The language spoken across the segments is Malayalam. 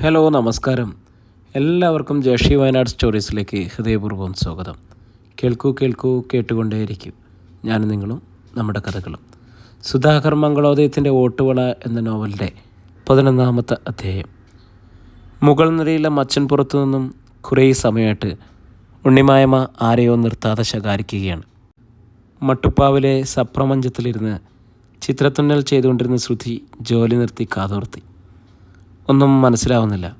ഹലോ നമസ്കാരം. എല്ലാവർക്കും ജഷി വയനാട് സ്റ്റോറീസിലേക്ക് ഹൃദയപൂർവം സ്വാഗതം. കേൾക്കൂ കേൾക്കൂ കേട്ടുകൊണ്ടേയിരിക്കും ഞാനും നിങ്ങളും നമ്മുടെ കഥകളും. സുധാകർ മംഗളോദയത്തിന്റെ ഓട്ടുവള എന്ന നോവലിന്റെ പതിനൊന്നാമത്തെ അധ്യായം. മുഗൾ നിരയിലെ മച്ചൻ പുറത്തു നിന്നും കുറേ സമയമായിട്ട് ഉണ്ണിമായമ ആരെയോ നിർത്താതെ ശകാരിക്കുകയാണ്. മട്ടുപ്പാവിലെ സപ്രമഞ്ചത്തിലിരുന്ന് ചിത്രത്തുന്നൽ ചെയ്തുകൊണ്ടിരുന്ന ശ്രുതി ജോലി നിർത്തി കാതോർത്തി. ഒന്നും മനസ്സിലാവുന്നില്ല.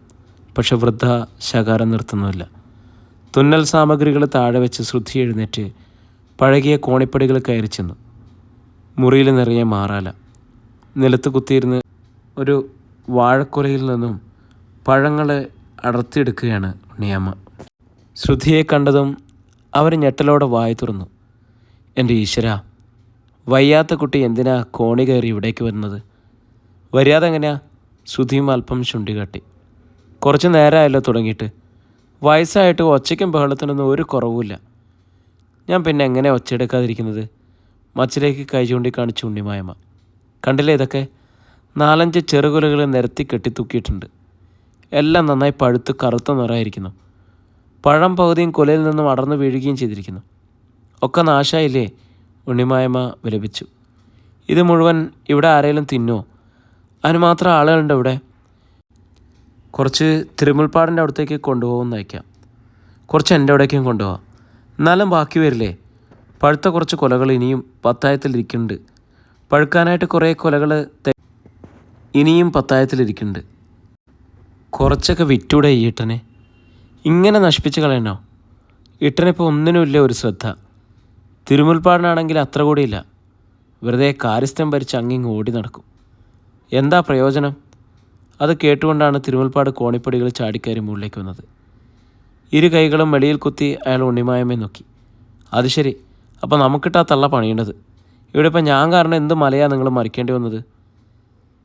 പക്ഷെ വൃദ്ധ ശകാരം നിർത്തുന്നുമില്ല. തുന്നൽ സാമഗ്രികൾ താഴെ വെച്ച് ശ്രുതി എഴുന്നേറ്റ് പഴകിയ കോണിപ്പടികൾ കയറി ചെന്നു. മുറിയിൽ നിറയെ മാറാല. നിലത്ത് കുത്തിയിരുന്ന് ഒരു വാഴക്കുലയിൽ നിന്നും പഴങ്ങളെ അടർത്തിയെടുക്കുകയാണ് ഉണ്ണിയമ്മ. ശ്രുതിയെ കണ്ടതും അവർ ഞെട്ടലോടെ വായി തുറന്നു. എന്റെ ഈശ്വര വയ്യാത്ത കുട്ടി എന്തിനാ കോണി കയറി ഇവിടേക്ക് വരുന്നത് വരാതെ ശ്രുതിയും അല്പം ചുണ്ടികാട്ടി. കുറച്ച് നേരമായല്ലോ തുടങ്ങിയിട്ട്. വയസ്സായിട്ട് ഒച്ചയ്ക്കും ബഹളത്തിനൊന്നും ഒരു കുറവുമില്ല. ഞാൻ പിന്നെ എങ്ങനെ ഒച്ചയെടുക്കാതിരിക്കുന്നത് മച്ചിലേക്ക് കൈ ചൂണ്ടിക്കാണിച്ചു ഉണ്ണിമായമ്മ കണ്ടില്ലേ ഇതൊക്കെ? നാലഞ്ച് ചെറുകുലകൾ നിരത്തി കെട്ടിത്തൂക്കിയിട്ടുണ്ട്. എല്ലാം നന്നായി പഴുത്ത് കറുത്ത നിറമായിരിക്കുന്നു. പഴം പകുതിയും കുലയിൽ നിന്നും അടർന്നു വീഴുകയും ചെയ്തിരിക്കുന്നു. ഒക്കെ നാശായില്ലേ? ഉണ്ണിമായമ്മ വിലപിച്ചു. ഇത് മുഴുവൻ ഇവിടെ ആരെങ്കിലും തിന്നോ അതിന് മാത്രം ആളുകളുണ്ട് ഇവിടെ. കുറച്ച് തിരുമുൽപ്പാടിന്റെ അവിടത്തേക്ക് കൊണ്ടുപോകുമെന്ന് അയക്കാം കുറച്ച് എന്റെ അവിടേക്കും കൊണ്ടുപോകാം എന്നാലും ബാക്കി വരില്ലേ? പഴുത്ത കുറച്ച് കൊലകൾ ഇനിയും പത്തായത്തിലിരിക്കുന്നുണ്ട് പഴുക്കാനായിട്ട് കുറേ കൊലകൾ ഇനിയും പത്തായത്തിലിരിക്കുന്നുണ്ട് കുറച്ചൊക്കെ വിറ്റൂടെ ഈ ഇട്ടനെ ഇങ്ങനെ നശിപ്പിച്ച് കളയണോ? ഇട്ടനിപ്പോൾ ഒന്നിനുമില്ല ഒരു ശ്രദ്ധ. തിരുമുൽപ്പാടിനാണെങ്കിൽ അത്ര കൂടിയില്ല. വെറുതെ കാര്യസ്ഥം ഭരിച്ച് അങ്ങിങ് ഓടി നടക്കും. എന്താ പ്രയോജനം? അത് കേട്ടുകൊണ്ടാണ് തിരുമുൽപ്പാട് കോണിപ്പടികൾ ചാടിക്കയറി മുകളിലേക്ക് വന്നത്. ഇരു കൈകളും വെളിയിൽ കുത്തി അയാൾ ഉണ്ണിമായമ്മയെ നോക്കി. അത് ശരി അപ്പോൾ നമുക്കിട്ടാ തള്ള പണിയേണ്ടത്. ഇവിടെ ഇപ്പം ഞാൻ കാരണം എന്ത് മലയാ നിങ്ങൾ മറിക്കേണ്ടി വന്നത്?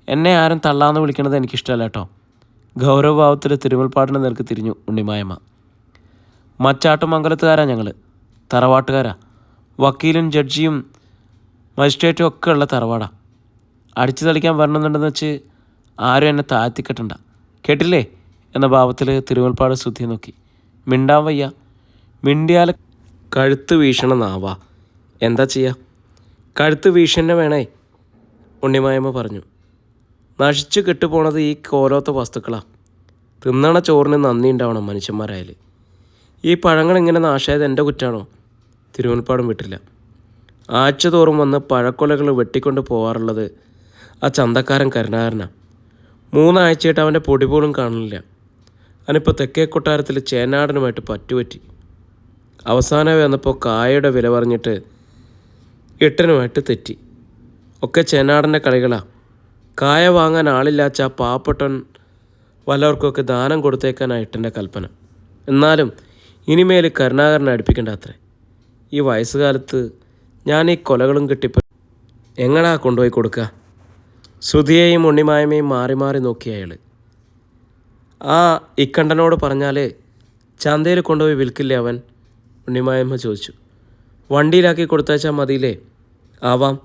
എന്നെ ആരും തള്ളാന്ന് വിളിക്കണത് എനിക്കിഷ്ടമല്ല കേട്ടോ. ഗൗരവഭാവത്തിൽ തിരുമുൽപ്പാടിന് നേർക്ക് തിരിഞ്ഞു ഉണ്ണിമായമ്മ. മച്ചാട്ടുമംഗലത്തുകാരാ ഞങ്ങൾ തറവാട്ടുകാരാ. വക്കീലും ജഡ്ജിയും മജിസ്ട്രേറ്റും ഒക്കെ ഉള്ള തറവാടാ. അടിച്ചു തളിക്കാൻ വരണമെന്നുണ്ടെന്ന് വെച്ച് ആരും എന്നെ താഴ്ത്തിക്കെട്ടണ്ട. കേട്ടില്ലേ? എന്ന ഭാവത്തിൽ തിരുവൽപ്പാട് ശ്രുതി നോക്കി. മിണ്ടാൻ വയ്യ. മിണ്ടിയാൽ കഴുത്ത് വീഷണ നാവാ. എന്താ ചെയ്യുക കഴുത്ത് വീഷണ വേണേ ഉണ്ണിമായമ്മ പറഞ്ഞു. നശിച്ചു കെട്ടുപോണത് ഈ കോലോത്ത വസ്തുക്കളാ. തിന്നണ ചോറിന് നന്ദി ഉണ്ടാവണം മനുഷ്യന്മാരായാൽ ഈ പഴങ്ങൾ ഇങ്ങനെ നാശായത് എന്റെ കുറ്റാണോ? തിരുവനപ്പാടും വിട്ടില്ല. ആഴ്ച തോറും വന്ന് പഴക്കൊലകൾ വെട്ടിക്കൊണ്ട് പോകാറുള്ളത് ആ ചന്തക്കാരൻ കരുണാകരനാണ് മൂന്നാഴ്ചയായിട്ട് അവന്റെ പൊടി പോലും കാണുന്നില്ല. അവനിപ്പോൾ തെക്കേ കൊട്ടാരത്തിൽ ചേനാടനുമായിട്ട് പറ്റുപറ്റി. അവസാനം വന്നപ്പോൾ കായയുടെ വില പറഞ്ഞിട്ട് എട്ടനുമായിട്ട് തെറ്റി. ഒക്കെ ചേനാടന്റെ കളികളാ. കായ വാങ്ങാൻ ആളില്ലാച്ച പാപ്പട്ടൻ വല്ലവർക്കൊക്കെ ദാനം കൊടുത്തേക്കാനാണ് എട്ടന്റെ കൽപ്പന. എന്നാലും ഇനിമേൽ കരുണാകരനെ അടുപ്പിക്കേണ്ട അത്രേ. ഈ വയസ്സുകാലത്ത് ഞാൻ ഈ കൊലകളും കിട്ടിപ്പോ എങ്ങടാ കൊണ്ടുപോയി കൊടുക്കുക ശ്രുതിയെയും ഉണ്ണിമായമയും മാറി മാറി നോക്കി അയാൾ ആ ഇക്കണ്ടനോട് പറഞ്ഞാൽ ചന്തയിൽ കൊണ്ടുപോയി വിൽക്കില്ലേ അവൻ? ഉണ്ണിമായമ്മ ചോദിച്ചു. വണ്ടിയിലാക്കി കൊടുത്തയച്ചാൽ മതിയില്ലേ? ആവാം.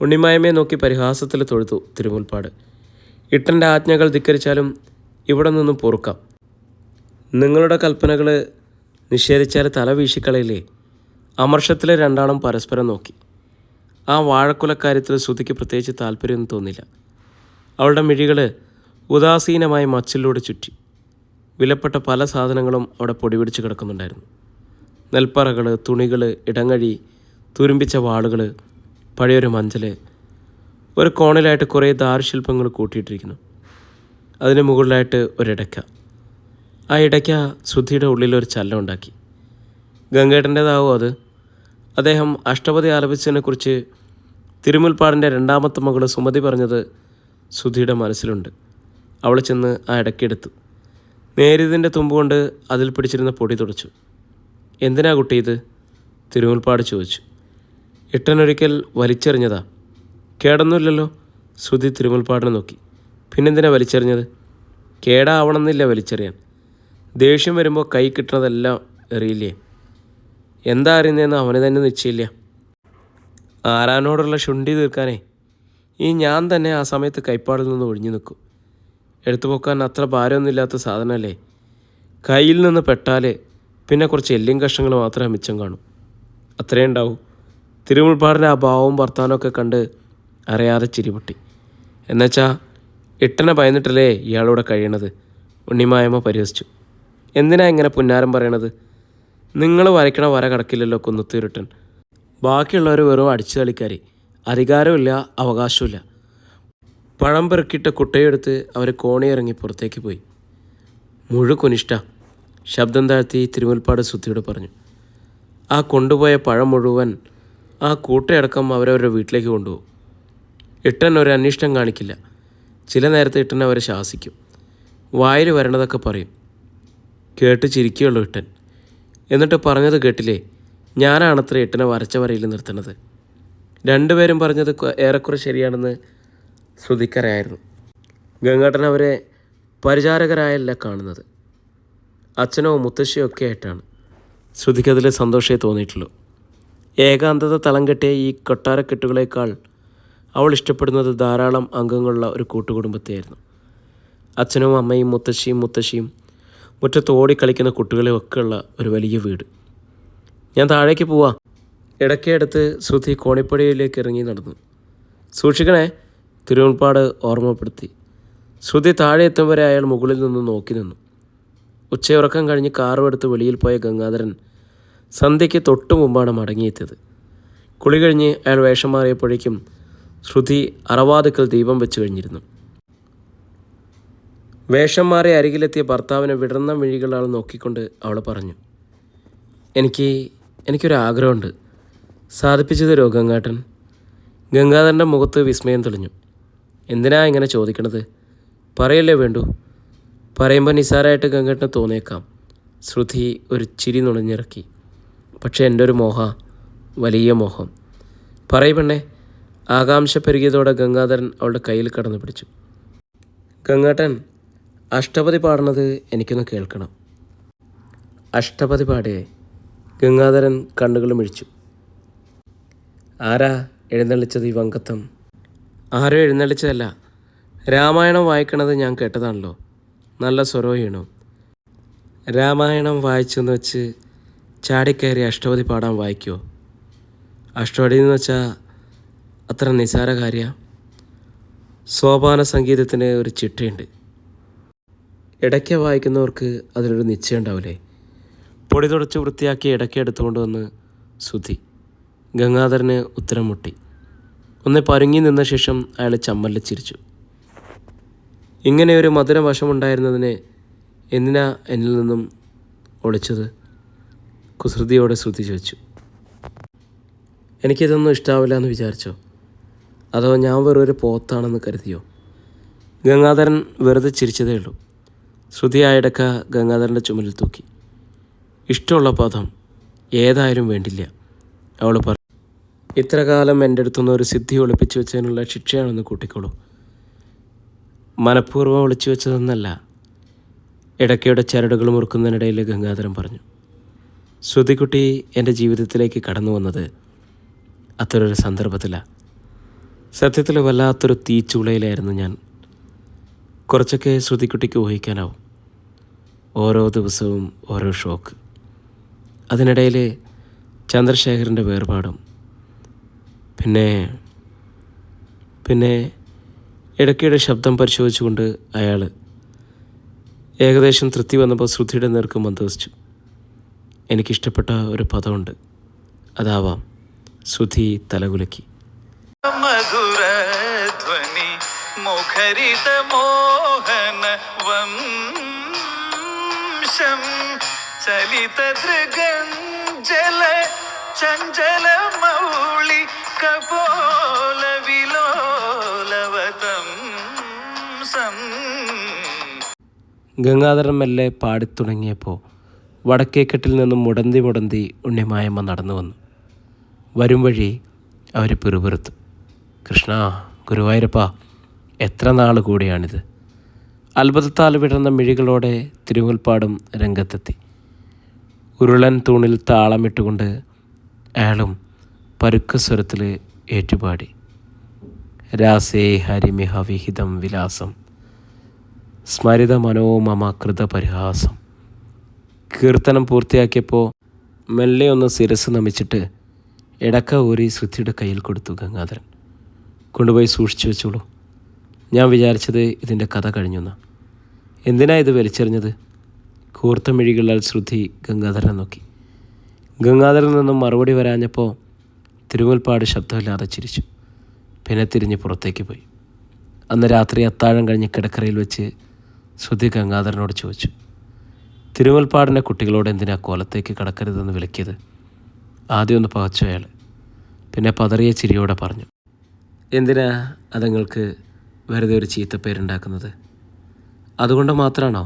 ഉണ്ണിമായമ്മയെ നോക്കി പരിഹാസത്തിൽ തൊഴുത്തു തിരുമുൽപ്പാട്. ഇട്ടന്റെ ആജ്ഞകൾ ധിക്കരിച്ചാലും ഇവിടെ നിന്നും പൊറുക്കാം. നിങ്ങളുടെ കൽപ്പനകൾ നിഷേധിച്ചാൽ തല വീശിക്കളയില്ലേ? അമർഷത്തിലെ രണ്ടാളും പരസ്പരം നോക്കി. ആ വാഴക്കുലക്കാര്യത്തിൽ ശ്രുതിക്ക് പ്രത്യേകിച്ച് താല്പര്യമൊന്നും തോന്നില്ല അവളുടെ മിഴികൾ ഉദാസീനമായ മച്ചിലൂടെ ചുറ്റി. വിലപ്പെട്ട പല സാധനങ്ങളും അവിടെ പൊടിപിടിച്ച് കിടക്കുന്നുണ്ടായിരുന്നു. നെൽപ്പറകൾ തുണികൾ ഇടങ്ങഴി തുരുമ്പിച്ച വാളുകൾ പഴയൊരു മഞ്ചൽ ഒരു കോണിലായിട്ട് കുറേ ദാരുശില്പങ്ങൾ കൂട്ടിയിട്ടിരിക്കുന്നു. അതിന് മുകളിലായിട്ട് ഒരിടയ്ക്ക ആ ഇടയ്ക്ക ശ്രുതിയുടെ ഉള്ളിലൊരു ചലനം ഉണ്ടാക്കി. ഗംഗേട്ടന്റേതാവോ അത്? അദ്ദേഹം അഷ്ടപതി ആലപിച്ചതിനെക്കുറിച്ച് തിരുമുൽപ്പാടിന്റെ രണ്ടാമത്തെ മകൾ സുമതി പറഞ്ഞത് സുധിയുടെ മനസ്സിലുണ്ട്. അവൾ ചെന്ന് ആ ഇടയ്ക്കെടുത്തു നേരിതിന്റെ തുമ്പുകൊണ്ട് അതിൽ പിടിച്ചിരുന്ന പൊടി തുടച്ചു. എന്തിനാ കുട്ടി ഇത്? തിരുമുൽപ്പാട് ചോദിച്ചു. ഇട്ടനൊരിക്കൽ വലിച്ചെറിഞ്ഞതാ. കേടൊന്നുമില്ലല്ലോ. സുധി തിരുമുൽപ്പാടിനെ നോക്കി. പിന്നെന്തിനാ വലിച്ചെറിഞ്ഞത്? കേടാവണമെന്നില്ല വലിച്ചെറിയാൻ. ദേഷ്യം വരുമ്പോൾ കൈ കിട്ടുന്നതെല്ലാം എറിയില്ലേ? എന്താ അറിയുന്നതെന്ന് അവന് തന്നെ നിശ്ചയില്ല. ആരാനോടുള്ള ശുണ്ടി തീർക്കാനേ ഈ ഞാൻ തന്നെ ആ സമയത്ത് കൈപ്പാടിൽ നിന്ന് ഒഴിഞ്ഞു നിൽക്കും. എടുത്തു പോക്കാൻ അത്ര ഭാരമൊന്നുമില്ലാത്ത സാധനമല്ലേ? കയ്യിൽ നിന്ന് പെട്ടാലേ പിന്നെ കുറച്ച് എല്ലും കഷ്ണങ്ങൾ മാത്രമേ മിച്ചം കാണൂ. അത്രേ ഉണ്ടാവൂ. തിരുമുൾപ്പാടിന്റെ ആ ഭാവവും വർത്താനമൊക്കെ കണ്ട് അറിയാതെ ചിരിപൊട്ടി എന്നുവെച്ചാൽ ഇട്ടനെ ഭയന്നിട്ടല്ലേ ഇയാളൂടെ കഴിയണത്? ഉണ്ണിമായമ്മ പരിഹസിച്ചു. എന്തിനാ ഇങ്ങനെ പുന്നാരം പറയണത്? നിങ്ങൾ വരയ്ക്കണ വര കടക്കില്ലല്ലോ കുന്നത്തീരുട്ടൻ. ബാക്കിയുള്ളവർ വെറും അടിച്ചു കളിക്കാരി. അധികാരമില്ല അവകാശമില്ല. പഴം പെറുക്കിട്ട കുട്ടയെടുത്ത് അവർ കോണിയിറങ്ങി പുറത്തേക്ക് പോയി. മുഴുക്കുനിഷ്ഠ ശബ്ദം താഴ്ത്തി തിരുമുൽപ്പാട് സുദ്ധിയോട് പറഞ്ഞു. ആ കൊണ്ടുപോയ പഴം മുഴുവൻ ആ കൂട്ടയടക്കം അവരവരുടെ വീട്ടിലേക്ക് കൊണ്ടുപോകും. ഇട്ടൻ ഒരു അന്വേഷണം കാണിക്കില്ല. ചില നേരത്തെ ഇട്ടൻ അവരെ ശാസിക്കും. വായിൽ വരണതൊക്കെ പറയും. കേട്ട് ചിരിക്കുകയുള്ളൂ ഇട്ടൻ. എന്നിട്ട് പറഞ്ഞത് കേട്ടില്ലേ? ഞാനാണത്ര ഇട്ടനെ വരച്ച വരയിൽ നിർത്തുന്നത്. രണ്ടുപേരും പറഞ്ഞത് ഏറെക്കുറെ ശരിയാണെന്ന് ശ്രുതിക്കറിയായിരുന്നു ഗംഗാട്ടൻ അവരെ പരിചാരകരായല്ല കാണുന്നത്. അച്ഛനോ മുത്തശ്ശിയോ ഒക്കെ ആയിട്ടാണ് ശ്രുതിക്കതിൽ സന്തോഷമേ തോന്നിയിട്ടുള്ളൂ. ഏകാന്തത തളം കെട്ടിയ ഈ കൊട്ടാരക്കെട്ടുകളേക്കാൾ അവൾ ഇഷ്ടപ്പെടുന്നത് ധാരാളം അംഗങ്ങളുള്ള ഒരു കൂട്ടുകുടുംബത്തെയായിരുന്നു. അച്ഛനും അമ്മയും മുത്തശ്ശിയും മുത്തശ്ശിയും മുറ്റത്ത് ഓടിക്കളിക്കുന്ന കുട്ടികളെയും ഒക്കെ ഒരു വലിയ വീട്. ഞാൻ താഴേക്ക് പോവാ. ഇടയ്ക്കടുത്ത് ശ്രുതി കോണിപ്പടിയിലേക്ക് ഇറങ്ങി നടന്നു. സൂക്ഷിക്കണേ തിരുവൻപാട് ഓർമ്മപ്പെടുത്തി. ശ്രുതി താഴെ എത്തും വരെ അയാൾ മുകളിൽ നിന്ന് നോക്കി നിന്നു. ഉച്ചയുറക്കം കഴിഞ്ഞ് കാറും എടുത്ത് വെളിയിൽ പോയ ഗംഗാധരൻ സന്ധ്യയ്ക്ക് തൊട്ടു മുമ്പാണ് മടങ്ങിയെത്തിയത്. കുളി കഴിഞ്ഞ് അയാൾ വേഷം മാറിയപ്പോഴേക്കും ശ്രുതി അറവാതുക്കൽ ദീപം വെച്ച് കഴിഞ്ഞിരുന്നു. വേഷം മാറി അരികിലെത്തിയ ഭർത്താവിനെ വിടർന്ന മിഴികളാൾ നോക്കിക്കൊണ്ട് അവൾ പറഞ്ഞു എനിക്ക് എനിക്കൊരാഗ്രഹമുണ്ട്. സാധിപ്പിച്ചത് രോഗങ്ങാട്ടൻ. ഗംഗാധരന്റെ മുഖത്ത് വിസ്മയം തെളിഞ്ഞു. എന്തിനാ ഇങ്ങനെ ചോദിക്കണത്? പറയല്ലേ വേണ്ടു? പറയുമ്പോൾ നിസാരമായിട്ട് ഗംഗാട്ടന് തോന്നിയേക്കാം. ശ്രുതി ഒരു ചിരി നുണഞ്ഞിറക്കി. പക്ഷേ എന്റെ ഒരു മോഹ വലിയ മോഹം. പറയ പെണ്ണേ ആകാംക്ഷ പെരുകിയതോടെ ഗംഗാധരൻ അവളുടെ കയ്യിൽ കടന്നു പിടിച്ചു. ഗംഗാട്ടൻ അഷ്ടപതി പാടുന്നത് എനിക്കൊന്ന് കേൾക്കണം. അഷ്ടപതി പാടിയേ. ഗംഗാധരൻ കണ്ണുകൾ മിഴിച്ചു. ആരാ എഴുന്നള്ളിച്ചത് ഈ വങ്കത്തം? ആരോ എഴുന്നള്ളിച്ചതല്ല. രാമായണം വായിക്കണത് ഞാൻ കേട്ടതാണല്ലോ. നല്ല സ്വരവും രാമായണം വായിച്ചെന്ന് വെച്ച് ചാടിക്കയറി അഷ്ടപതി പാടാൻ വായിക്കുമോ അഷ്ടപതി എന്ന് വെച്ചാൽ അത്ര നിസാര കാര്യ. സോപാന സംഗീതത്തിന് ഒരു ചിട്ടയുണ്ട്. ഇടയ്ക്ക് വായിക്കുന്നവർക്ക് അതിലൊരു നിശ്ചയം ഉണ്ടാവില്ലേ പൊടി തുടച്ച് വൃത്തിയാക്കി ഇടയ്ക്ക് എടുത്തുകൊണ്ട് വന്ന് സുധി. ഗംഗാധരന് ഉത്തരം മുട്ടി. ഒന്ന് പരുങ്ങി നിന്ന ശേഷം അയാൾ ചമ്മല്ല ചിരിച്ചു. ഇങ്ങനെ ഒരു മധുര വശമുണ്ടായിരുന്നതിനെ എന്തിനാ എന്നിൽ നിന്നും ഒളിച്ചത്? കുസൃതിയോടെ ശ്രുതി ചോദിച്ചു. എനിക്കിതൊന്നും ഇഷ്ടാവില്ല എന്ന് വിചാരിച്ചോ? അതോ ഞാൻ വെറൊരു പോത്താണെന്ന് കരുതിയോ? ഗംഗാധരൻ വെറുതെ ചിരിച്ചതേ ഉള്ളൂ. ശ്രുതി ആയിടക്ക ഗംഗാധരന്റെ ചുമലിൽ തൂക്കി. ഇഷ്ടമുള്ള പദം ഏതായാലും വേണ്ടില്ല. അവൾ പറഞ്ഞു ഇത്രകാലം എന്റെ അടുത്തുനിന്ന് ഒരു സിദ്ധി ഒളിപ്പിച്ചു വെച്ചതിനുള്ള ശിക്ഷയാണെന്ന് കൂട്ടിക്കോളൂ. മനഃപൂർവം ഒളിച്ചു വെച്ചതെന്നല്ല ഇടയ്ക്കയുടെ ചരടുകൾ മുറുക്കുന്നതിനിടയിൽ ഗംഗാധരൻ പറഞ്ഞു ശ്രുതികുട്ടി എന്റെ ജീവിതത്തിലേക്ക് കടന്നു വന്നത് അത്തരൊരു സന്ദർഭത്തിലാണ് സത്യത്തിൽ വല്ലാത്തൊരു തീച്ചുളയിലായിരുന്നു ഞാൻ. കുറച്ചൊക്കെ ശ്രുതിക്കുട്ടിക്ക് ഊഹിക്കാനാവും. ഓരോ ദിവസവും ഓരോ ഷോക്ക്. അതിനിടയിൽ ചന്ദ്രശേഖരന്റെ വേർപാടും. പിന്നെ പിന്നെ ഇടയ്ക്കിടെ ശബ്ദം പരിശോധിച്ചുകൊണ്ട് അയാൾ ഏകദേശം തൃപ്തി വന്നപ്പോൾ ശ്രുതിയുടെ നേർക്ക് മന്ദസിച്ചു. എനിക്കിഷ്ടപ്പെട്ട ഒരു പദമുണ്ട്. അതാവാം ശ്രുതി തലകുലക്കി. മധുരധ്വനി മുഖരിത മോഹന വംശം ചലിത ദൃഗഞ്ജല ചഞ്ചല മൗളി കപോല വിലോലവതം സം. ഗംഗാധരൻ മെല്ലെ പാടിത്തുടങ്ങിയപ്പോൾ വടക്കേക്കെട്ടിൽ നിന്നും മുടന്തി മുടന്തി ഉണ്ണിമായമ്മ നടന്നു വന്നു. വരും വഴി അവർ പിറുപിറുത്തു. കൃഷ്ണ ഗുരുവായൂരപ്പ എത്ര നാൾ കൂടിയാണിത്? അത്ഭുതത്താൽ വിടർന്ന മിഴികളോടെ തിരുമുൽപ്പാടും രംഗത്തെത്തി. ഉരുളൻ തൂണിൽ താളമിട്ടുകൊണ്ട് അയാളും പരുക്ക സ്വരത്തിൽ ഏറ്റുപാടി. രാസേ ഹരിമിഹവിഹിതം വിലാസം. സ്മരിത മനോമമ കൃതപരിഹാസം കീർത്തനം പൂർത്തിയാക്കിയപ്പോൾ മെല്ലെ ഒന്ന് ശിരസ് നമിച്ചിട്ട് ഇടക്ക ഊരി ശ്രുതിയുടെ കയ്യിൽ കൊടുത്തു ഗംഗാധരൻ. കൊണ്ടുപോയി സൂക്ഷിച്ചു വെച്ചോളൂ. ഞാൻ വിചാരിച്ചത് ഇതിന്റെ കഥ കഴിഞ്ഞുന്ന. എന്തിനാ ഇത് വലിച്ചെറിഞ്ഞത്? കൂർത്ത മിഴികളാൽ ശ്രുതി ഗംഗാധരനെ നോക്കി. ഗംഗാധരൻ നിന്നും മറുപടി വരാഞ്ഞപ്പോൾ തിരുമുൽപ്പാട് ശബ്ദമില്ലാതെ ചിരിച്ചു. പിന്നെ തിരിഞ്ഞ് പുറത്തേക്ക് പോയി. അന്ന് രാത്രി അത്താഴം കഴിഞ്ഞ് കിടക്കറയിൽ വെച്ച് ശ്രുതി ഗംഗാധരനോട് ചോദിച്ചു തിരുമുൽപ്പാടിന്റെ കുട്ടികളോട് എന്തിനാ കോലത്തേക്ക് കടക്കരുതെന്ന് വിളിക്കിയത്? ആദ്യം ഒന്ന് പകച്ചു അയാൾ. പിന്നെ പതറിയ ചിരിയോടെ പറഞ്ഞു എന്തിനാ അതുങ്ങൾക്ക് വെറുതെ ഒരു ചീത്തപ്പേരുണ്ടാക്കുന്നത്? അതുകൊണ്ട് മാത്രമാണോ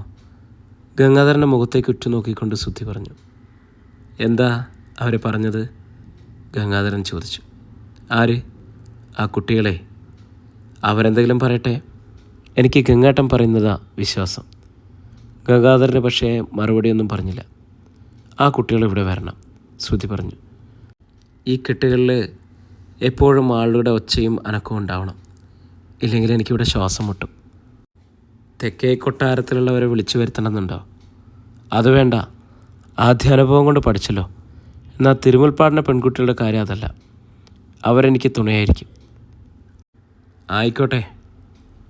ഗംഗാധരന്റെ മുഖത്തേക്ക് ഉറ്റുനോക്കിക്കൊണ്ട് സുദ്ധി പറഞ്ഞു എന്താ അവർ പറഞ്ഞത്? ഗംഗാധരൻ ചോദിച്ചു ആര്? ആ കുട്ടികളെ? അവരെന്തെങ്കിലും പറയട്ടെ? എനിക്ക് ഗംഗാട്ടം പറയുന്നതാ വിശ്വാസം. ഗംഗാധരന് പക്ഷേ മറുപടിയൊന്നും പറഞ്ഞില്ല. ആ കുട്ടികൾ ഇവിടെ വരണം ശ്രുതി പറഞ്ഞു. ഈ കെട്ടുകളിൽ എപ്പോഴും ആളുകളുടെ ഒച്ചയും അനക്കവും ഉണ്ടാവണം. ഇല്ലെങ്കിൽ എനിക്കിവിടെ ശ്വാസം മുട്ടും. തെക്കേ കൊട്ടാരത്തിലുള്ളവരെ വിളിച്ചു വരുത്തണമെന്നുണ്ടോ? അത് വേണ്ട. ആദ്യ അനുഭവം കൊണ്ട് പഠിച്ചല്ലോ. എന്നാൽ തിരുമുൽപ്പാടിന്റെ പെൺകുട്ടികളുടെ കാര്യം അതല്ല. അവരെനിക്ക് തുണയായിരിക്കും. ആയിക്കോട്ടെ.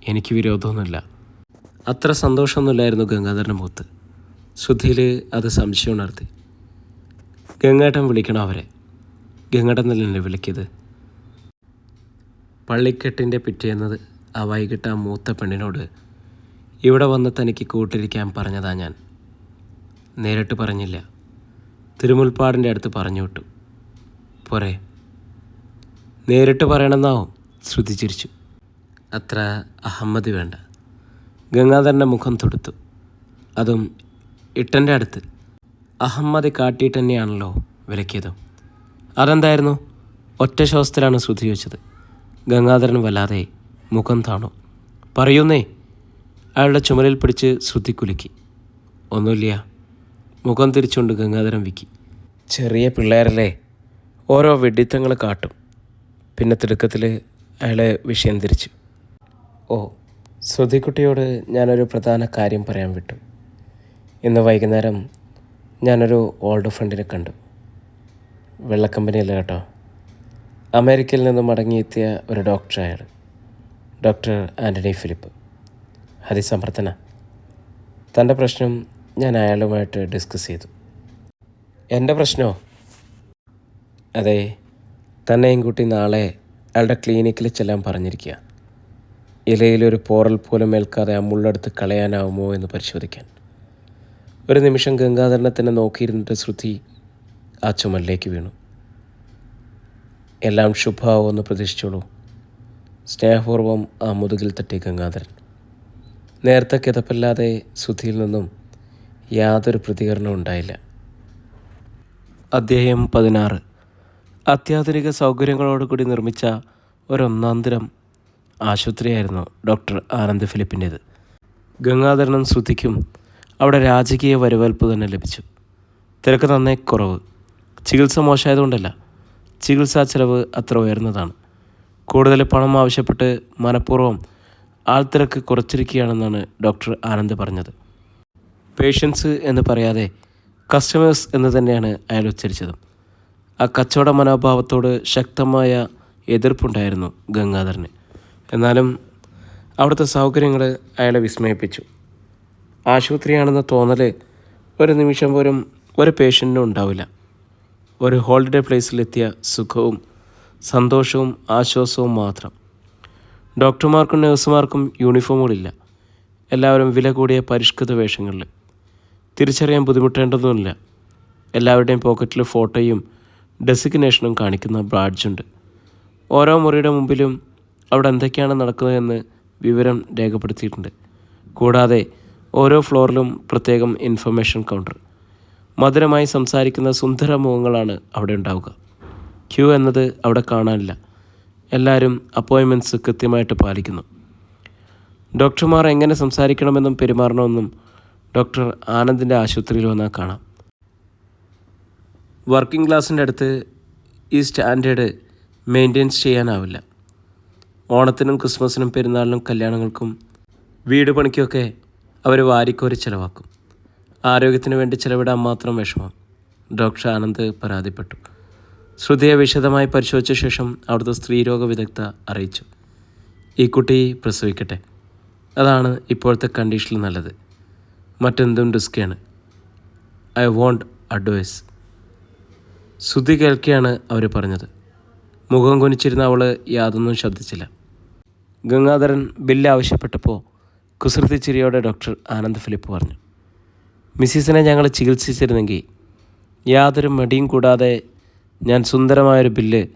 എനിക്ക് വിരോധമൊന്നുമില്ല. അത്ര സന്തോഷമൊന്നുമില്ലായിരുന്നു ഗംഗാധരന്റെ മുഖത്ത്. ശ്രുതിയിൽ അത് സംശയം ഉണർത്തി. ഗംഗാട്ടൻ വിളിക്കണം അവരെ. ഗംഗേട്ടൻ തന്നെയല്ലേ വിളിക്കത് പള്ളിക്കെട്ടിന്റെ പിറ്റേന്നത് ആ വൈകിട്ട് ആ മൂത്ത പെണ്ണിനോട് ഇവിടെ വന്ന് തനിക്ക് കൂട്ടിരിക്കാൻ പറഞ്ഞതാ ഞാൻ. നേരിട്ട് പറഞ്ഞില്ല. തിരുമുൽപ്പാടിന്റെ അടുത്ത് പറഞ്ഞു വിട്ടു. പോരെ. നേരിട്ട് പറയണമെന്നാവും. ശ്രുതി ചിരിച്ചു അത്ര അഹമ്മതി വേണ്ട. ഗംഗാധരന്റെ മുഖം തൊടുത്തു. അതും ഇട്ടന്റെ അടുത്ത്. അഹമ്മതി കാട്ടിയിട്ട് തന്നെയാണല്ലോ വിലക്കിയതും. അതെന്തായിരുന്നു? ഒറ്റ ശ്വാസത്തിലാണ് ശ്രുതി വെച്ചത് ഗംഗാധരൻ വല്ലാതെ മുഖം താണു. പറയുന്നേ. അയാളുടെ ചുമലിൽ പിടിച്ച് ശ്രുതി കുലുക്കി. ഒന്നുമില്ല. മുഖം തിരിച്ചുകൊണ്ട് ഗംഗാധരം വിക്കി. ചെറിയ പിള്ളേരല്ലേ. ഓരോ വെഡിത്തങ്ങൾ കാട്ടും. പിന്നെ തിടുക്കത്തിൽ അയാളെ വിഷയം തിരിച്ചു. ഓ ശ്രുതിക്കുട്ടിയോട് ഞാനൊരു പ്രധാന കാര്യം പറയാൻ വിട്ടു. ഇന്ന് വൈകുന്നേരം ഞാനൊരു ഓൾഡ് ഫ്രണ്ടിനെ കണ്ടു. വെള്ളക്കമ്പനിയല്ല കേട്ടോ. അമേരിക്കയിൽ നിന്ന് മടങ്ങിയെത്തിയ ഒരു ഡോക്ടർ അയാൾ ഡോക്ടർ ആന്റണി ഫിലിപ്പ്. അതിസമർത്ഥന തന്റെ പ്രശ്നം ഞാൻ അയാളുമായിട്ട് ഡിസ്കസ് ചെയ്തു. എന്റെ പ്രശ്നമോ അതെ തന്നെയും കൂട്ടി നാളെ അയാളുടെ ക്ലിനിക്കിൽ ചെല്ലാൻ പറഞ്ഞിരിക്കുക ഇലയിലൊരു പോറൽ പോലും ഏൽക്കാതെ ആ മുള്ളെടുത്ത് കളയാനാവുമോ എന്ന് പരിശോധിക്കാൻ. ഒരു നിമിഷം ഗംഗാധരനെ തന്നെ നോക്കിയിരുന്നിട്ട് ശ്രുതി ആ ചുമലിലേക്ക് വീണു. എല്ലാം ശുഭാവുമെന്ന് പ്രതീക്ഷിച്ചോളൂ. സ്നേഹപൂർവം ആ മുതുകിൽ തട്ടി ഗംഗാധരൻ. നേരത്തെ കിതപ്പില്ലാതെ സുധിയിൽ നിന്നും യാതൊരു പ്രതികരണവും ഉണ്ടായില്ല. അദ്ദേഹം പതിനാറ്. അത്യാധുനിക സൗകര്യങ്ങളോടുകൂടി നിർമ്മിച്ച ഒരൊന്നാന്തരം ആശുപത്രിയായിരുന്നു ഡോക്ടർ ആനന്ദ് ഫിലിപ്പിന്റേത്. ഗംഗാധരനും ശ്രുതിക്കും അവിടെ രാജകീയ വരവേൽപ്പ് തന്നെ ലഭിച്ചു. തിരക്ക് നന്നേ കുറവ്. ചികിത്സ മോശമായതുകൊണ്ടല്ല ചികിത്സാ ചെലവ് അത്ര ഉയർന്നതാണ്. കൂടുതൽ പണം ആവശ്യപ്പെട്ട് മനഃപൂർവം ആൾത്തിരക്ക് കുറച്ചിരിക്കുകയാണെന്നാണ് ഡോക്ടർ ആനന്ദ് പറഞ്ഞത്. പേഷ്യൻസ് എന്ന് പറയാതെ കസ്റ്റമേഴ്സ് എന്ന് തന്നെയാണ് അയാൾ ഉച്ചരിച്ചത്. ആ കച്ചവട മനോഭാവത്തോട് ശക്തമായ എതിർപ്പുണ്ടായിരുന്നു ഗംഗാധരന്. എന്നാലും അവിടുത്തെ സൗകര്യങ്ങൾ അയാളെ വിസ്മയിപ്പിച്ചു. ആശുപത്രിയാണെന്ന തോന്നൽ ഒരു നിമിഷം പോലും ഒരു പേഷ്യന്റിനും ഉണ്ടാവില്ല. ഒരു ഹോളിഡേ പ്ലേസിലെത്തിയ സുഖവും സന്തോഷവും ആശ്വാസവും മാത്രം. ഡോക്ടർമാർക്കും നഴ്സുമാർക്കും യൂണിഫോമുകളില്ല. എല്ലാവരും വില കൂടിയ പരിഷ്കൃത വേഷങ്ങളിൽ. തിരിച്ചറിയാൻ ബുദ്ധിമുട്ടേണ്ടതുമില്ല എല്ലാവരുടെയും പോക്കറ്റിൽ ഫോട്ടോയും ഡെസിഗ്നേഷനും കാണിക്കുന്ന ബ്രാഡ്ജുണ്ട് ഓരോ മുറിയുടെ മുമ്പിലും അവിടെ എന്തൊക്കെയാണ് നടക്കുന്നതെന്ന് വിവരം രേഖപ്പെടുത്തിയിട്ടുണ്ട്. കൂടാതെ ഓരോ ഫ്ലോറിലും പ്രത്യേകം ഇൻഫർമേഷൻ കൗണ്ടർ. മധുരമായി സംസാരിക്കുന്ന സുന്ദര മുഖങ്ങളാണ് അവിടെ ഉണ്ടാവുക. ക്യൂ എന്നത് അവിടെ കാണാനില്ല. എല്ലാവരും അപ്പോയിൻമെന്റ്സ് കൃത്യമായിട്ട് പാലിക്കുന്നു. ഡോക്ടർമാർ എങ്ങനെ സംസാരിക്കണമെന്നും പെരുമാറണമെന്നും ഡോക്ടർ ആനന്ദിന്റെ ആശുപത്രിയിൽ വന്നാൽ കാണാം. വർക്കിംഗ് ക്ലാസ്സിന്റെ അടുത്ത് ഈ സ്റ്റാൻഡേർഡ് മെയിന്റെയിൻസ് ചെയ്യാനാവില്ല. ഓണത്തിനും ക്രിസ്മസിനും പെരുന്നാളിനും കല്യാണങ്ങൾക്കും വീട് പണിക്കൊക്കെ അവർ വാരിക്കോരി ചിലവാക്കും. ആരോഗ്യത്തിന് വേണ്ടി ചിലവിടാൻ മാത്രം വിഷമം. ഡോക്ടർ ആനന്ദ് പരാതിപ്പെട്ടു. ശ്രുതിയെ വിശദമായി പരിശോധിച്ച ശേഷം അവിടുത്തെ സ്ത്രീരോഗ വിദഗ്ധ അറിയിച്ചു. ഈ കുട്ടി പ്രസവിക്കട്ടെ. അതാണ് ഇപ്പോഴത്തെ കണ്ടീഷനിൽ നല്ലത്. മറ്റെന്തും റിസ്ക്കാണ് ഐ വോണ്ട് അഡ്വൈസ് ശ്രുതി കേൾക്കെയാണ് അവർ പറഞ്ഞത്. മുഖം കുനിച്ചിരുന്ന അവൾ യാതൊന്നും ശബ്ദിച്ചില്ല ഗംഗാധരൻ ബില്ല് ആവശ്യപ്പെട്ടപ്പോൾ കുസൃതി ചിരിയോടെ ഡോക്ടർ ആനന്ദ് ഫിലിപ്പ് പറഞ്ഞു. മിസ്സിസിനെ ഞങ്ങൾ ചികിത്സിച്ചിരുന്നെങ്കിൽ യാതൊരു മടിയും കൂടാതെ ഞാൻ സുന്ദരമായൊരു ബില്ല്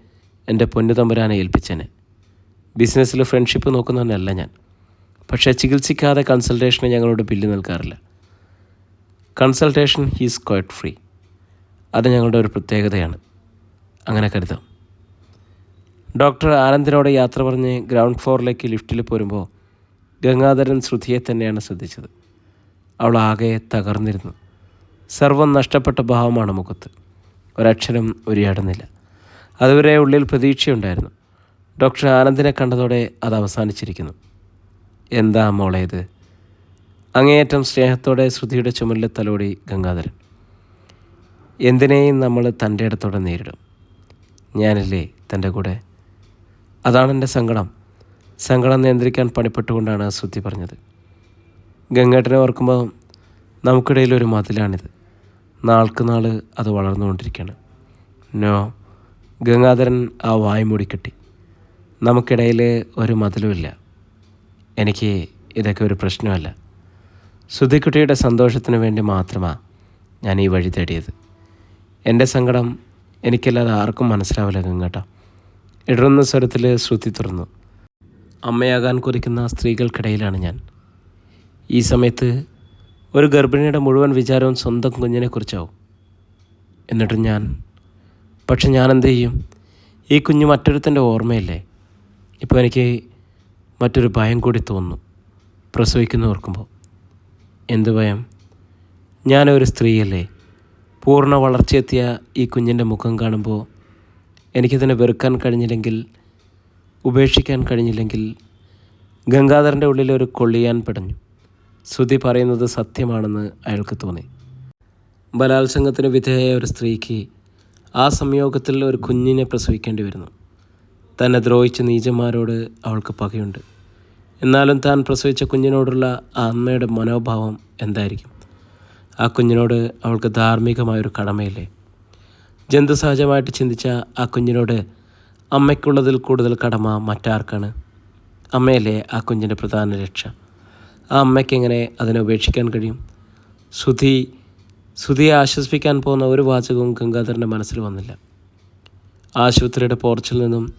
എന്റെ പൊന്നു തമ്പുരാനെ ഏൽപ്പിച്ചേനെ. ബിസിനസ്സിൽ ഫ്രണ്ട്ഷിപ്പ് നോക്കുന്നവനല്ല ഞാൻ. പക്ഷേ ചികിത്സിക്കാതെ കൺസൾട്ടേഷന് ഞങ്ങളോട് bill നൽകാറില്ല. Consultation he's quite free. അത് ഞങ്ങളുടെ ഒരു പ്രത്യേകതയാണ്. അങ്ങനെ കരുതാം. ഡോക്ടർ ആനന്ദിനോട് യാത്ര പറഞ്ഞ് ഗ്രൗണ്ട് ഫ്ലോറിലേക്ക് ലിഫ്റ്റിൽ പോരുമ്പോൾ ഗംഗാധരൻ ശ്രുതിയെ തന്നെയാണ് ശ്രദ്ധിച്ചത്. അവൾ ആകെ തകർന്നിരുന്നു. സർവം നഷ്ടപ്പെട്ട ഭാവമാണ് മുഖത്ത്. ഒരക്ഷരം ഉരിയാടുന്നില്ല. അതുവരെ ഉള്ളിൽ പ്രതീക്ഷയുണ്ടായിരുന്നു. ഡോക്ടർ ആനന്ദിനെ കണ്ടതോടെ അത് അവസാനിച്ചിരിക്കുന്നു. എന്താ മോളെ ഇത്? അങ്ങേയറ്റം സ്നേഹത്തോടെ ശ്രുതിയുടെ ചുമലിലെ തലോടി ഗംഗാധരൻ. എന്തിനേയും നമ്മൾ തന്റെ ഇടത്തോടെ നേരിടും. ഞാനല്ലേ തന്റെ കൂടെ? അതാണ് എന്റെ സങ്കടം. സങ്കടം നിയന്ത്രിക്കാൻ പണിപ്പെട്ടുകൊണ്ടാണ് ശ്രുതി പറഞ്ഞത്. ഗംഗേട്ടനെ ഓർക്കുമ്പോൾ നമുക്കിടയിൽ ഒരു മതിലാണിത്. നാൾക്ക് നാൾ അത് വളർന്നുകൊണ്ടിരിക്കുകയാണ്. നോ ഗംഗാധരൻ ആ വായ് മൂടിക്കെട്ടി. നമുക്കിടയിൽ ഒരു മതിലുമില്ല. എനിക്ക് ഇതൊക്കെ ഒരു പ്രശ്നമല്ല. ശ്രുതിക്കുട്ടിയുടെ സന്തോഷത്തിന് വേണ്ടി മാത്രമാണ് ഞാൻ ഈ വഴി തേടിയത്. എന്റെ സങ്കടം എനിക്കല്ലാതെ ആർക്കും മനസ്സിലാവില്ല ഗംഗേട്ട. ഇടറുന്ന സ്വരത്തിൽ ശ്രുതി തുറന്നു. അമ്മയാകാൻ കുറിക്കുന്ന സ്ത്രീകൾക്കിടയിലാണ് ഞാൻ. ഈ സമയത്ത് ഒരു ഗർഭിണിയുടെ മുഴുവൻ വിചാരവും സ്വന്തം കുഞ്ഞിനെക്കുറിച്ചാവും. എന്നിട്ട് ഞാൻ പക്ഷെ ഞാൻ എന്ത് ചെയ്യും? ഈ കുഞ്ഞ് മറ്റൊരുത്തന്റെ ഓർമ്മയല്ലേ? ഇപ്പോൾ എനിക്ക് മറ്റൊരു ഭയം കൂടി തോന്നുന്നു പ്രസവിക്കുന്ന ഓർക്കുമ്പോൾ. എന്ത് ഭയം? ഞാനൊരു സ്ത്രീയല്ലേ? പൂർണ വളർച്ചയെത്തിയ ഈ കുഞ്ഞിന്റെ മുഖം കാണുമ്പോൾ എനിക്കതിനെ വെറുക്കാൻ കഴിഞ്ഞില്ലെങ്കിൽ ഉപേക്ഷിക്കാൻ കഴിഞ്ഞില്ലെങ്കിൽ ഗംഗാധരന്റെ ഉള്ളിൽ ഒരു കൊള്ളിയാൻ പിടഞ്ഞു. ശ്രുതി പറയുന്നത് സത്യമാണെന്ന് അയാൾക്ക് തോന്നി. ബലാത്സംഗത്തിന് വിധേയ ഒരു സ്ത്രീക്ക് ആ സംയോഗത്തിൽ ഒരു കുഞ്ഞിനെ പ്രസവിക്കേണ്ടി വരുന്നു. തന്നെ ദ്രോഹിച്ച നീചന്മാരോട് അവൾക്ക് പകയുണ്ട്. എന്നാലും താൻ പ്രസവിച്ച കുഞ്ഞിനോടുള്ള ആ അമ്മയുടെ മനോഭാവം എന്തായിരിക്കും? ആ കുഞ്ഞിനോട് അവൾക്ക് ധാർമ്മികമായൊരു കടമയില്ലേ? ജന്തുസഹജമായിട്ട് ചിന്തിച്ച ആ കുഞ്ഞിനോട് അമ്മയ്ക്കുള്ളതിൽ കൂടുതൽ കടമ മറ്റാർക്കാണ്? അമ്മയല്ലേ ആ കുഞ്ഞിന്റെ പ്രധാന രക്ഷ ആ അമ്മയ്ക്ക് എങ്ങനെ അതിനെ ഉപേക്ഷിക്കാൻ കഴിയും? സുധി സുധിയെ ആശ്വസിപ്പിക്കാൻ പോകുന്ന ഒരു വാചകവും ഗംഗാധരന്റെ മനസ്സിൽ വന്നില്ല. ആശുപത്രിയുടെ പോർച്ചിൽ നിന്നും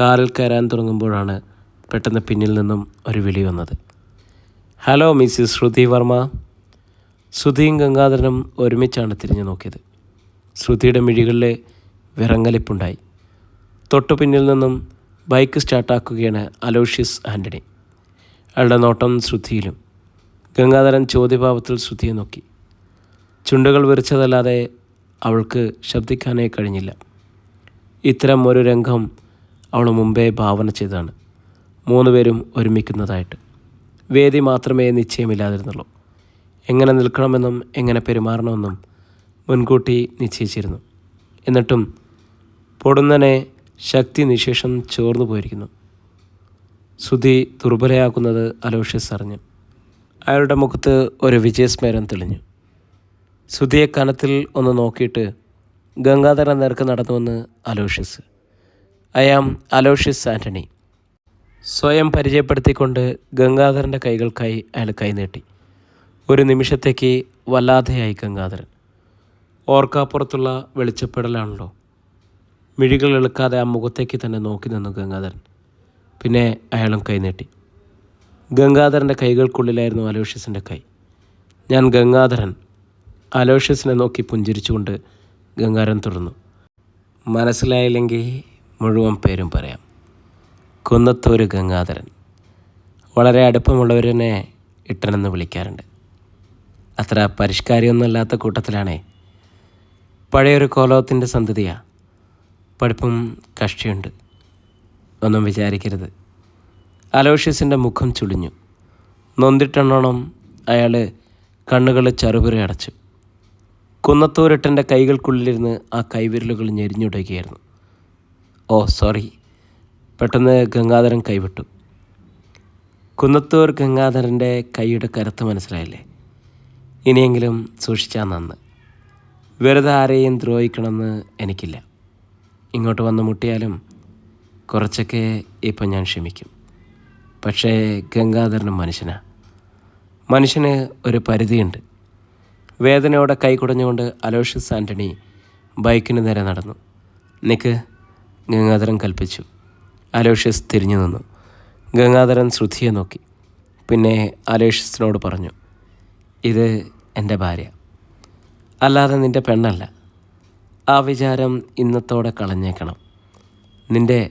കാറിൽ കയറാൻ തുടങ്ങുമ്പോഴാണ് പെട്ടെന്ന് പിന്നിൽ നിന്നും ഒരു വിളി വന്നത്. Hello Mrs Shruti Varma. ശ്രുതിയും ഗംഗാധരനും ഒരുമിച്ചാണ് തിരിഞ്ഞു നോക്കിയത്. ശ്രുതിയുടെ മിഴികളിലെ വിറങ്ങലിപ്പുണ്ടായി. തൊട്ടു പിന്നിൽ നിന്നും ബൈക്ക് സ്റ്റാർട്ടാക്കുകയാണ് അലോഷ്യസ് ആന്റണി. അയാളുടെ നോട്ടം ശ്രുതിയിലും ഗംഗാധരൻ ചോദ്യഭാവത്തിൽ ശ്രുതിയെ നോക്കി. ചുണ്ടുകൾ വിറിച്ചതല്ലാതെ അവൾക്ക് ശബ്ദിക്കാനേ കഴിഞ്ഞില്ല. ഇത്തരം ഒരു രംഗം അവൾ മുമ്പേ ഭാവന ചെയ്തതാണ്. മൂന്നുപേരും ഒരുമിക്കുന്നതായിട്ട്. വേദി മാത്രമേ നിശ്ചയമില്ലാതിരുന്നുള്ളൂ. എങ്ങനെ നിൽക്കണമെന്നും എങ്ങനെ പെരുമാറണമെന്നും മുൻകൂട്ടി നിശ്ചയിച്ചിരുന്നു. എന്നിട്ടും പൊടുന്നനെ ശക്തി നിശേഷം ചോർന്നു പോയിരിക്കുന്നു. സുധി ദുർബലയാക്കുന്നത് അലോഷ്യസ് അറിഞ്ഞു. അയാളുടെ മുഖത്ത് ഒരു വിജയസ്മരം തെളിഞ്ഞു. സുധിയെ കനത്തിൽ ഒന്ന് നോക്കിയിട്ട് ഗംഗാധരൻ നേർക്ക് നടന്നുവെന്ന് അലോഷ്യസ്. ആം അലോഷ്യസ് ആന്റണി സ്വയം പരിചയപ്പെടുത്തിക്കൊണ്ട് ഗംഗാധരന്റെ കൈകൾക്കായി അയാൾ കൈനീട്ടി. ഒരു നിമിഷത്തേക്ക് വല്ലാതെയായി ഗംഗാധരൻ. ഓർക്കാപ്പുറത്തുള്ള വെളിച്ചപ്പെടലാണല്ലോ. മിഴികൾ എളുക്കാതെ ആ മുഖത്തേക്ക് തന്നെ നോക്കി നിന്നു ഗംഗാധരൻ. പിന്നെ അയാളും കൈനീട്ടി ഗംഗാധരന്റെ കൈകൾക്കുള്ളിലായിരുന്നു അലോഷ്യസിന്റെ കൈ. ഞാൻ ഗംഗാധരൻ. അലോഷ്യസിനെ നോക്കി പുഞ്ചിരിച്ചുകൊണ്ട് ഗംഗാധരൻ തുടർന്നു മനസ്സിലായില്ലെങ്കിൽ മുഴുവൻ പേരും പറയാം. കുന്നത്തൂര് ഗംഗാധരൻ. വളരെ അടുപ്പമുള്ളവരെന്നെ ഇട്ടനെന്ന് വിളിക്കാറുണ്ട്. അത്ര പരിഷ്കാരിയൊന്നുമല്ലാത്ത കൂട്ടത്തിലാണേ. പഴയൊരു കോലോത്തിന്റെ സന്തതിയാണ് പഠിപ്പും കഷ്ടിയുണ്ട് ഒന്നും വിചാരിക്കരുത്. അലോഷ്യസിന്റെ മുഖം ചുളിഞ്ഞു. നൊന്തിട്ടെണ്ണോണം അയാൾ കണ്ണുകൾ ചറുപിറ അടച്ചു. കുന്നത്തൂരട്ടന്റെ കൈകൾക്കുള്ളിലിരുന്ന് ആ കൈവിരലുകൾ ഞെരിഞ്ഞുടയുകയായിരുന്നു ഓ സോറി. പെട്ടെന്ന് ഗംഗാധരൻ കൈവിട്ടു. കുന്നത്തൂർ ഗംഗാധരന്റെ കൈയുടെ കരുത്ത് മനസ്സിലായില്ലേ? ഇനിയെങ്കിലും സൂക്ഷിച്ചാൽ നന്ന്. വെറുതെ ആരെയും ദ്രോഹിക്കണമെന്ന് എനിക്കില്ല. ഇങ്ങോട്ട് വന്ന് മുട്ടിയാലും കുറച്ചൊക്കെ ഇപ്പം ഞാൻ ക്ഷമിക്കും. പക്ഷേ ഗംഗാധരന് മനുഷ്യനാ. മനുഷ്യന് ഒരു പരിധിയുണ്ട്. വേദനയോടെ കൈ കുടഞ്ഞുകൊണ്ട് അലോഷ്യസ് ആന്റണി ബൈക്കിന് നേരെ നടന്നു. നിക്ക് ഗംഗാധരൻ കൽപ്പിച്ചു. അലോഷ്യസ് തിരിഞ്ഞു നിന്നു. ഗംഗാധരൻ ശ്രുതിയെ നോക്കി. പിന്നെ അലോഷ്യസിനോട് പറഞ്ഞു ഇത് എന്റെ ഭാര്യ. അല്ലാതെ നിന്റെ പെണ്ണല്ല. ആ വിചാരം ഇന്നത്തോടെ കളഞ്ഞേക്കണം. നിന്റെ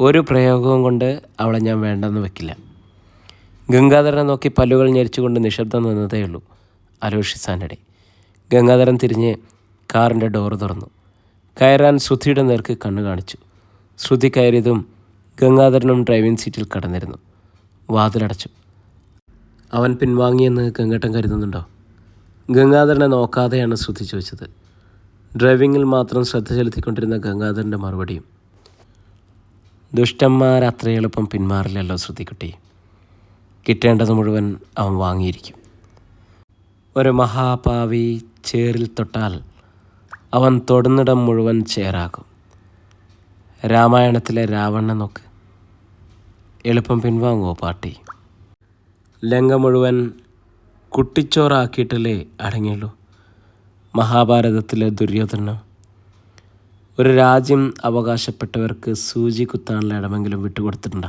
ഒരു പ്രയോഗവും കൊണ്ട് അവളെ ഞാൻ വേണ്ടെന്ന് വെക്കില്ല. ഗംഗാധരനെ നോക്കി പല്ലുകൾ ഞെരിച്ചുകൊണ്ട് നിശബ്ദം നിന്നതേ ഉള്ളൂ അലോഷി ആന്റണി ഗംഗാധരൻ തിരിഞ്ഞ് കാറിന്റെ ഡോറ് തുറന്നു. കയറാൻ ശ്രുതിയുടെ നേർക്ക് കണ്ണു കാണിച്ചു. ശ്രുതി കയറിയതും ഗംഗാധരനും ഡ്രൈവിംഗ് സീറ്റിൽ കടന്നിരുന്നു. വാതിലടച്ചു. അവൻ പിൻവാങ്ങിയെന്ന് ഗംഗട്ടൻ കരുതുന്നുണ്ടോ? ഗംഗാധരനെ നോക്കാതെയാണ് ശ്രുതി ചോദിച്ചത്. ഡ്രൈവിങ്ങിൽ മാത്രം ശ്രദ്ധ ചെലുത്തിക്കൊണ്ടിരുന്ന ഗംഗാധരന്റെ മറുപടിയും ദുഷ്ടന്മാർ അത്ര എളുപ്പം പിന്മാറില്ലല്ലോ ശ്രുതിക്കുട്ടി. കിട്ടേണ്ടത് മുഴുവൻ അവൻ വാങ്ങിയിരിക്കും. ഒരു മഹാപാവി ചേറിൽ തൊട്ടാൽ അവൻ തൊടുന്നിടം മുഴുവൻ ചേറാകും രാമായണത്തിലെ രാവണ്ണ നോക്ക്. എളുപ്പം പിൻവാങ്ങുമോ പാട്ടി? ലങ്ക മുഴുവൻ കുട്ടിച്ചോറാക്കിയിട്ടല്ലേ അടങ്ങിയുള്ളൂ. മഹാഭാരതത്തിലെ ദുര്യോധനോ ഒരു രാജ്യം അവകാശപ്പെട്ടവർക്ക് സൂചി കുത്താനുള്ള ഇടമെങ്കിലും വിട്ടുകൊടുത്തിട്ടുണ്ടോ?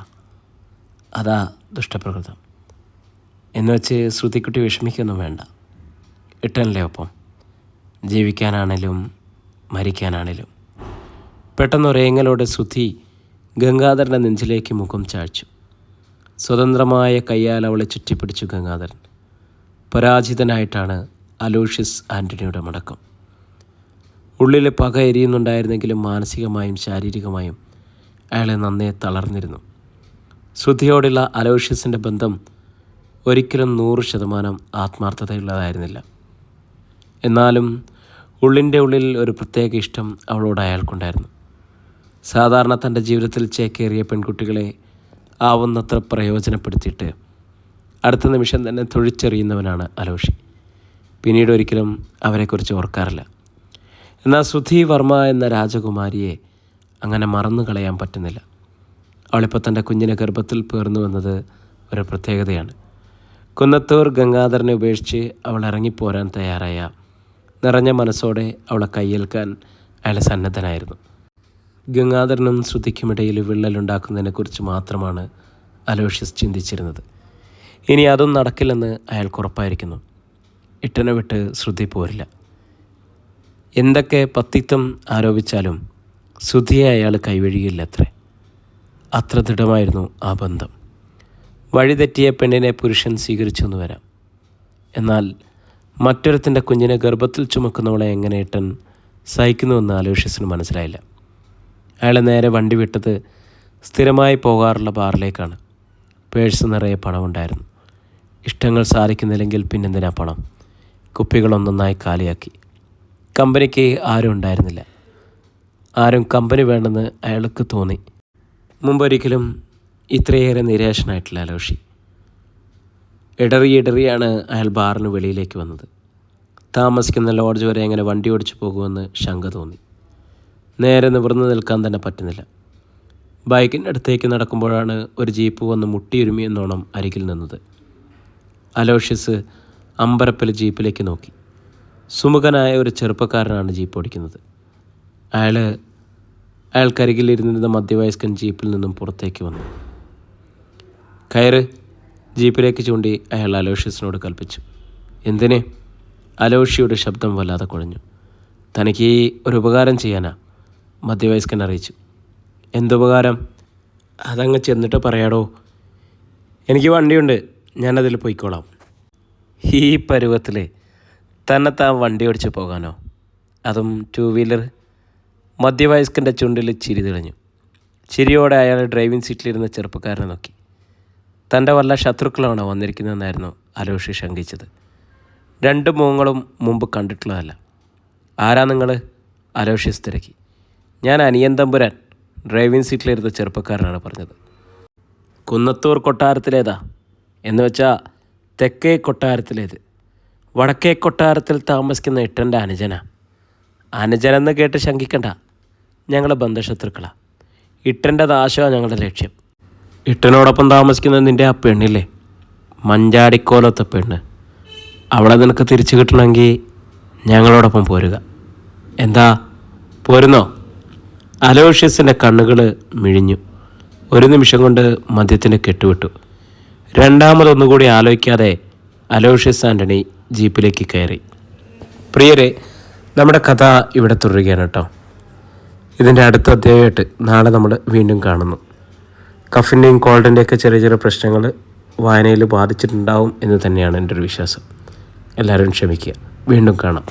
അതാ ദുഷ്ടപ്രകൃതം. എന്ന് വെച്ച് ശ്രുതിക്കുട്ടി വിഷമിക്കൊന്നും വേണ്ട. ഇട്ടനല്ലേ ഒപ്പം. ജീവിക്കാനാണേലും മരിക്കാനാണേലും. പെട്ടെന്ന് ഒരേങ്ങലോടെ ശ്രുതി ഗംഗാധരന്റെ നെഞ്ചിലേക്ക് മുഖം ചാഴ്ച്ചു. സ്വതന്ത്രമായ കയ്യാൽ അവളെ ചുറ്റിപ്പിടിച്ചു ഗംഗാധരൻ. പരാജിതനായിട്ടാണ് അലോഷ്യസ് ആന്റണിയുടെ മടക്കം. ഉള്ളിൽ പക എരിയുന്നുണ്ടായിരുന്നെങ്കിലും മാനസികമായും ശാരീരികമായും അയാളെ നന്നേ തളർന്നിരുന്നു. ശ്രുതിയോടുള്ള അലോഷ്യസിന്റെ ബന്ധം ഒരിക്കലും നൂറ് ശതമാനം ആത്മാർത്ഥതയുള്ളതായിരുന്നില്ല. എന്നാലും ഉള്ളിന്റെ ഉള്ളിൽ ഒരു പ്രത്യേക ഇഷ്ടം അവളോട് അയാൾക്കുണ്ടായിരുന്നു. സാധാരണ തന്റെ ജീവിതത്തിൽ ചേക്കേറിയ പെൺകുട്ടികളെ ആവുന്നത്ര പ്രയോജനപ്പെടുത്തിയിട്ട് അടുത്ത നിമിഷം തന്നെ തൊഴിച്ചെറിയുന്നവനാണ് അലോഷി. പിന്നീട് ഒരിക്കലും അവരെക്കുറിച്ച് ഓർക്കാറില്ല. എന്നാൽ സുധി വർമ്മ എന്ന രാജകുമാരിയെ അങ്ങനെ മറന്നു കളയാൻ പറ്റുന്നില്ല. അവളിപ്പോൾ തന്റെ കുഞ്ഞിനെ ഗർഭത്തിൽ പേർന്നു വന്നത് ഒരു പ്രത്യേകതയാണ്. കുന്നത്തൂർ ഗംഗാധരനെ ഉപേക്ഷിച്ച് അവൾ ഇറങ്ങിപ്പോരാൻ തയ്യാറായ നിറഞ്ഞ മനസ്സോടെ അവളെ കയ്യേൽക്കാൻ അയാൾ സന്നദ്ധനായിരുന്നു. ഗംഗാധരനും ശ്രുതിക്കുമിടയിൽ വിള്ളലുണ്ടാക്കുന്നതിനെക്കുറിച്ച് മാത്രമാണ് അലോഷ്യസ് ചിന്തിച്ചിരുന്നത്. ഇനി അതും നടക്കില്ലെന്ന് അയാൾക്ക് ഉറപ്പായിരിക്കുന്നു. ഇട്ടനെ വിട്ട് ശ്രുതി പോരില്ല. എന്തൊക്കെ പത്തിത്വം ആരോപിച്ചാലും സുധിയെ അയാൾ കൈവഴിയില്ല അത്രേ ദൃഢമായിരുന്നു ആ ബന്ധം. വഴിതെറ്റിയ പെണ്ണിനെ പുരുഷൻ സ്വീകരിച്ചു എന്ന് വരാം. എന്നാൽ മറ്റൊരുത്തിന്റെ കുഞ്ഞിനെ ഗർഭത്തിൽ ചുമക്കുന്നവളെ എങ്ങനെ ഇട്ടൻ സഹിക്കുന്നുവെന്ന് ആലോഷ്യസിന് മനസ്സിലായില്ല. അയാളെ നേരെ വണ്ടി വിട്ടത് സ്ഥിരമായി പോകാറുള്ള ബാറിലേക്കാണ്. പേഴ്സ് നിറയെ പണമുണ്ടായിരുന്നു. ഇഷ്ടങ്ങൾ സാധിക്കുന്നില്ലെങ്കിൽ പിന്നെന്തിനാ പണം? കുപ്പികളൊന്നൊന്നായി കാലിയാക്കി. കമ്പനിക്ക് ആരും ഉണ്ടായിരുന്നില്ല. ആരും കമ്പനി വേണ്ടെന്ന് അയാൾക്ക് തോന്നി. മുമ്പൊരിക്കലും ഇത്രയേറെ നിരാശനായിട്ടില്ല അലോഷി. ഇടറി ഇടറിയാണ് അയാൾ ബാറിന് വെളിയിലേക്ക് വന്നത്. താമസിക്കുന്ന ലോഡ്ജ് വരെ എങ്ങനെ വണ്ടി ഓടിച്ചു പോകുമെന്ന് ശങ്ക തോന്നി. നേരെ നിവർന്നു നിൽക്കാൻ തന്നെ പറ്റുന്നില്ല. ബൈക്കിന്റെ അടുത്തേക്ക് നടക്കുമ്പോഴാണ് ഒരു ജീപ്പ് വന്ന് മുട്ടിയുരുമി എന്നോണം അരികിൽ നിന്നത്. അലോഷ്യസ് അമ്പരപ്പിൽ ജീപ്പിലേക്ക് നോക്കി. സുമുഖനായ ഒരു ചെറുപ്പക്കാരനാണ് ജീപ്പ് ഓടിക്കുന്നത്. അയാൾ അയാൾക്കരികിലിരുന്നിരുന്ന മധ്യവയസ്കൻ ജീപ്പിൽ നിന്നും പുറത്തേക്ക് വന്നു. കയറ് ജീപ്പിലേക്ക് ചൂണ്ടി അയാൾ അലോഷ്യസിനോട് കൽപ്പിച്ചു. എന്തിന്? അലോഷ്യയുടെ ശബ്ദം വല്ലാതെ കുഴഞ്ഞു. തനിക്ക് ഒരു ഉപകാരം ചെയ്യാനാ? മധ്യവയസ്കൻ അറിയിച്ചു. എന്തുപകാരം? അതങ്ങ് ചെന്നിട്ട് പറയാടോ. എനിക്ക് വണ്ടിയുണ്ട്. ഞാനതിൽ പോയിക്കോളാം. ഈ പരുവത്തിൽ തന്നെത്താൻ വണ്ടി ഓടിച്ച് പോകാനോ? അതും ടു വീലർ മധ്യവയസ്കന്റെ ചുണ്ടിൽ ചിരി തെളിഞ്ഞു. ചിരിയോടെ അയാൾ ഡ്രൈവിംഗ് സീറ്റിലിരുന്ന ചെറുപ്പക്കാരനെ നോക്കി. തന്റെ വല്ല ശത്രുക്കളാണോ വന്നിരിക്കുന്നതെന്നായിരുന്നു അലോഷി ശങ്കിച്ചത്. രണ്ട് മുഖങ്ങളും മുമ്പ് കണ്ടിട്ടുള്ളതല്ല. ആരാ നിങ്ങൾ അലോഷി സ്ഥിരക്കി. ഞാൻ അനിയൻ തമ്പുരാൻ ഡ്രൈവിംഗ് സീറ്റിലിരുന്ന ചെറുപ്പക്കാരനാണ് പറഞ്ഞത്. കുന്നത്തൂർ കൊട്ടാരത്തിലേതാ? എന്ന് വെച്ചാൽ തെക്കേ കൊട്ടാരത്തിലേത്. വടക്കേ കൊട്ടാരത്തിൽ താമസിക്കുന്ന ഇട്ടന്റെ അനുജന. അനുജനെന്ന് കേട്ട് ശങ്കിക്കണ്ട. ഞങ്ങൾ ബന്ധശത്രുക്കളാ. ഇട്ടന്റെ നാശമാണ് ഞങ്ങളുടെ ലക്ഷ്യം. ഇട്ടനോടൊപ്പം താമസിക്കുന്ന നിന്റെ ആ പെണ്ണില്ലേ? മഞ്ചാടിക്കോലത്തെ പെണ്ണ്. അവളെ നിനക്ക് തിരിച്ചു കിട്ടണമെങ്കിൽ ഞങ്ങളോടൊപ്പം പോരുക. എന്താ? പോരുന്നോ? അലോഷ്യസിന്റെ കണ്ണുകൾ മിഴിഞ്ഞു. ഒരു നിമിഷം കൊണ്ട് മദ്യത്തിന് കെട്ടുവിട്ടു. രണ്ടാമതൊന്നുകൂടി ആലോചിക്കാതെ അലോഷ്യസ് ആന്റണി ജീപ്പിലേക്ക് കയറി. പ്രിയരെ നമ്മുടെ കഥ ഇവിടെ തുടരുകയാണ് കേട്ടോ. ഇതിന്റെ അടുത്ത അധ്യായമായിട്ട് നാളെ നമ്മൾ വീണ്ടും കാണുന്നു. കഫിന്റെയും കോൾഡിന്റെയൊക്കെ ചെറിയ ചെറിയ പ്രശ്നങ്ങൾ വായനയിൽ ബാധിച്ചിട്ടുണ്ടാവും എന്ന് തന്നെയാണ് എന്റെ ഒരു വിശ്വാസം. എല്ലാവരും ക്ഷമിക്കുക. വീണ്ടും കാണാം.